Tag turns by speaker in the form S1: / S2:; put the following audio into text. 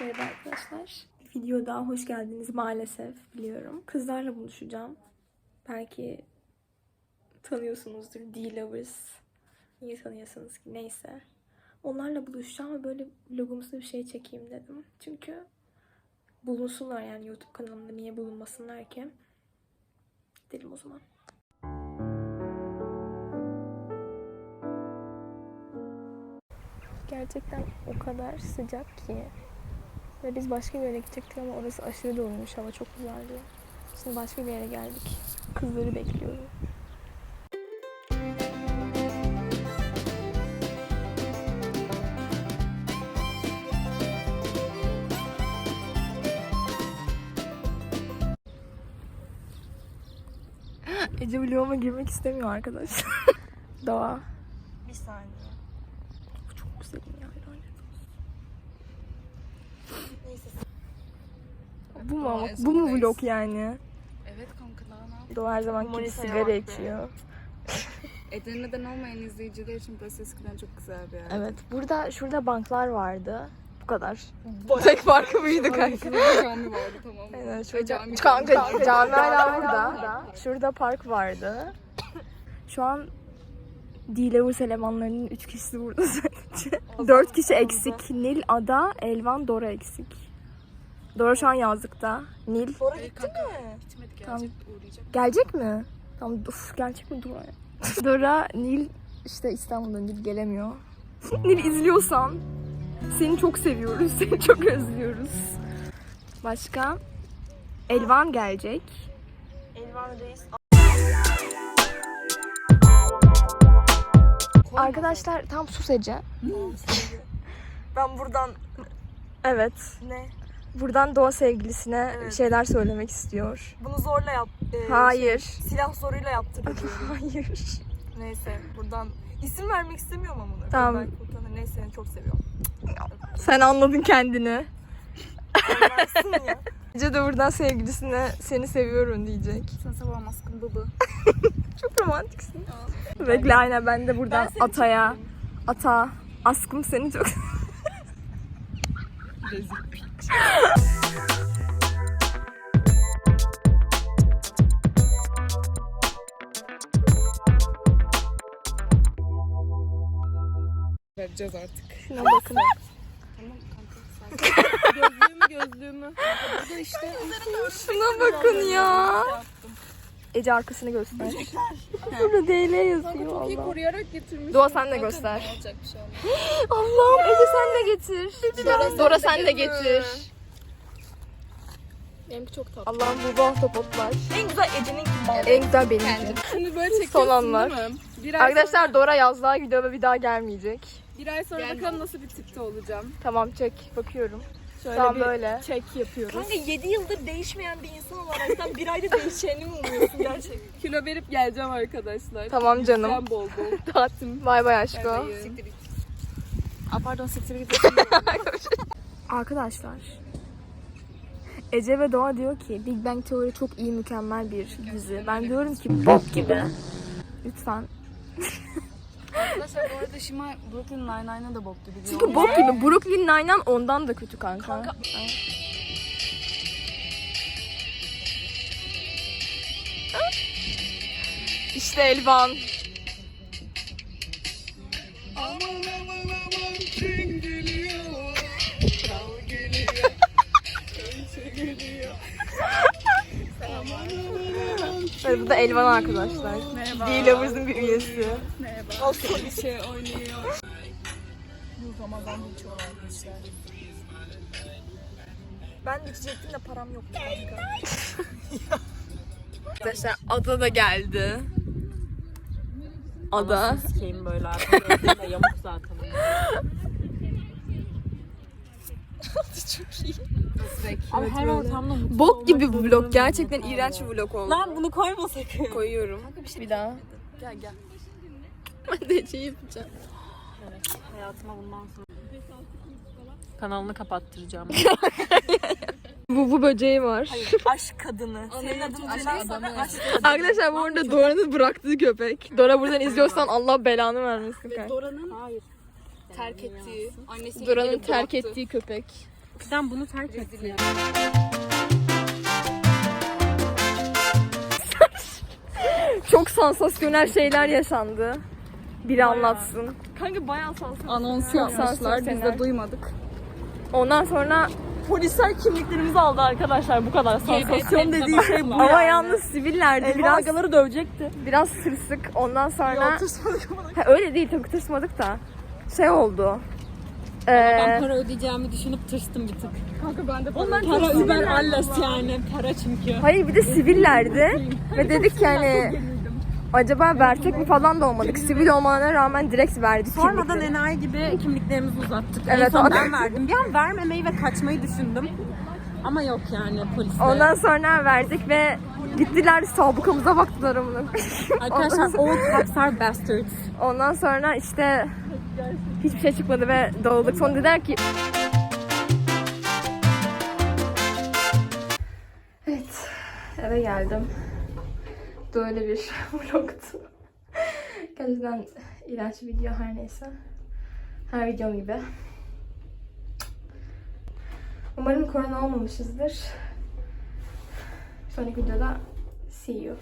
S1: Merhaba arkadaşlar. Video daha hoş geldiniz maalesef biliyorum. Kızlarla buluşacağım. Belki tanıyorsunuzdur D-Lovers. Niye tanıyorsunuz ki neyse. Onlarla buluşacağım ve böyle vlogumuzda bir şey çekeyim dedim. Çünkü bulunsunlar yani YouTube kanalımda niye bulunmasınlar ki. Gidelim o zaman. Gerçekten o kadar sıcak ki. Ve biz başka bir yere gidecektik ama orası aşırı dolmuş. Hava çok güzeldi. Şimdi başka bir yere geldik. Kızları bekliyorum. Ece vloguma girmek istemiyor arkadaşlar. Doğa.
S2: Bir saniye.
S1: Bu çok güzel ya. lanet olsun.
S2: Neyse.
S1: Bu mu? ama? Bu mu vlog yani?
S3: Evet kanka daha ne yapayım?
S1: Doğa her zaman gibi
S2: Monitör'e
S1: sigara
S2: bak be.
S1: içiyor.
S3: Edirne'den olmayan izleyiciler için burası eskiden çok güzel bir yer.
S1: Evet. Burada şurada banklar vardı. Bu kadar. Tek farkı buydu kanka.
S3: Şurada cami vardı tamam mı?
S1: Aynen şurada
S3: cami
S1: kanka
S3: cami.
S1: cami hala burada. Şurada park vardı. Şu an D-Levels elemanlarının 3 kişisi burada sadece. 4 kişi eksik. Nil, Ada, Elvan, Dora eksik. Dora şu an yazlıkta. Nil.
S2: Dora gitti
S3: kanka,
S2: mi?
S3: Gitmedi
S1: Tamam.
S3: gelecek uğrayacak.
S1: Gelecek mi? Tamam uf gelecek mi Dora? Dora, Nil işte İstanbul'da Nil gelemiyor. Nil izliyorsan seni çok seviyoruz. Seni çok özlüyoruz. Başka? Elvan gelecek.
S2: Elvan Reis.
S1: Arkadaşlar tam sus Ece.
S2: Ben buradan
S1: Evet.
S2: ne?
S1: Buradan Doğa sevgilisine
S2: Evet.
S1: şeyler söylemek istiyor.
S2: Bunu zorla yap. e,
S1: Hayır.
S2: şey, silah zoruyla yaptırdı.
S1: Hayır.
S2: Neyse buradan isim vermek istemiyorum ama. bunu.
S1: Tamam.
S2: Belki utanır. Neyse seni çok seviyorum.
S1: Sen anladın kendini.
S2: Versin ya.
S1: Ece de buradan sevgilisine seni seviyorum diyecek.
S3: Sen sabah maskın bıbı.
S1: Çok romantiksin. Bekle aynen ben de buradan
S2: Ben seni
S1: Ata'ya. Ata. Askım seni çok
S3: Rezil. Vereceğiz artık.
S1: Şuna bakın.
S3: Tamam kanka. Gözlüğümü gözlüğümü. Burada işte.
S1: Şuna bakın ya. Ece arkasını göster. Burada DL yazıyor
S3: Çok iyi
S1: Allah.
S3: koruyarak getirmiş.
S1: Doğa sen de
S3: Bakın,
S1: göster.
S3: ne Olacak bir şey olmaz.
S1: Allah'ım Ece sen de getir. Dora, Dora sen de getir.
S3: Benimki çok tatlı.
S1: Allah'ım bu ahtapotlar.
S2: En güzel Ece'nin.
S1: En güzel benimki.
S3: Şimdi böyle çekiyorsun
S1: anlar.
S3: değil mi? Bir ay,
S1: Arkadaşlar Dora yazlığa gidiyor ve bir daha gelmeyecek.
S3: sonra, bir ay sonra bakalım nasıl bir tipte olacağım.
S1: Tamam çek bakıyorum.
S3: Şöyle
S1: an
S3: bir
S1: böyle.
S3: çek yapıyoruz.
S2: Kanka 7 yıldır değişmeyen bir insan olarak sen bir ayda değişeceğini mi umuyorsun gerçekten?
S3: Kilo verip geleceğim arkadaşlar.
S1: Tamam canım.
S3: Ben bol bol.
S1: Tatlım. Bay bay aşko.
S3: Siktir git. Aa, pardon siktir git.
S1: Arkadaşlar. Ece ve Doğa diyor ki Big Bang Theory çok iyi mükemmel bir dizi. Ben diyorum ki bok gibi. Lütfen.
S3: Arkadaşlar bu arada Shima Brooklyn Nine-Nine'a da bok gibi diyor.
S1: Çünkü bok gibi. Brooklyn Nine-Nine ondan da kötü kanka. İşte Elvan. Evet, bu da Elvan arkadaşlar. D-Lovers'ın bir üyesi.
S3: Merhaba. bir şey oynuyor. Bu Ramazan bir çoğu arkadaşlar.
S2: Ben de içecektim de param yoktu kanka.
S1: Arkadaşlar Ada da geldi. Ada.
S4: Sikeyim böyle de yamuk zaten. Abi her ortamda mutlu
S1: Bok gibi bir
S4: zorunda
S1: vlog. Gerçekten iğrenç bir vlog oldu.
S4: Lan bunu koyma sakın.
S1: koyuyorum. Bir daha.
S3: Gel gel.
S1: Ben de şey yapacağım.
S4: Hayatıma bundan sonra. Kanalını kapattıracağım.
S1: Bu bu böceği var.
S2: Aşk kadını. Senin adın sana aşk kadını.
S1: Arkadaşlar bu arada Dora'nın bıraktığı köpek. Dora buradan izliyorsan Allah belanı vermesin kanka.
S3: Dora'nın
S4: Hayır.
S3: terk ettiği, annesi
S1: Dora'nın terk ettiği köpek.
S4: Fidan bunu terk etsin.
S1: Çok sansasyonel şeyler yaşandı. Biri anlatsın.
S2: Kanka bayağı sansın.
S3: Anons yapmışlar. Biz
S1: sansasyonel.
S3: de duymadık.
S1: Ondan sonra
S2: Polisler kimliklerimizi aldı arkadaşlar bu kadar. Sansasyon dediği şey bu.
S1: ama yalnız sivillerdi.
S2: Elma
S1: Biraz
S2: agaları dövecekti.
S1: biraz sırsık. Ondan sonra. Ha, öyle değil tabii tırsmadık da. Şey oldu.
S4: Ben
S1: Ee,
S4: para ödeyeceğimi düşünüp tırstım bir tık.
S3: Kanka ben de
S2: Oğlum ben
S4: Para. Uber alles yani. Para çünkü.
S1: hayır bir de sivillerdi. Ve dedik ki hani acaba versek mi falan da olmadık. Sivil olmalarına rağmen direkt verdik
S4: Sormadan
S1: kimlikleri.
S4: enayi gibi kimliklerimizi uzattık. en
S1: Evet,
S4: son
S1: o-
S4: ben verdim. Bir an vermemeyi ve kaçmayı düşündüm. Ama yok yani polisler.
S1: Ondan sonra verdik ve gittiler sabıkamıza baktılar amına.
S4: Arkadaşlar old cops are bastards.
S1: Ondan sonra işte hiçbir şey çıkmadı ve dağıldık. Sonra dediler ki Evet eve geldim. Böyle bir vlogtu. Gerçekten iğrenç bir video her neyse. Her videom gibi. Umarım korona olmamışızdır. Sonraki videoda see you.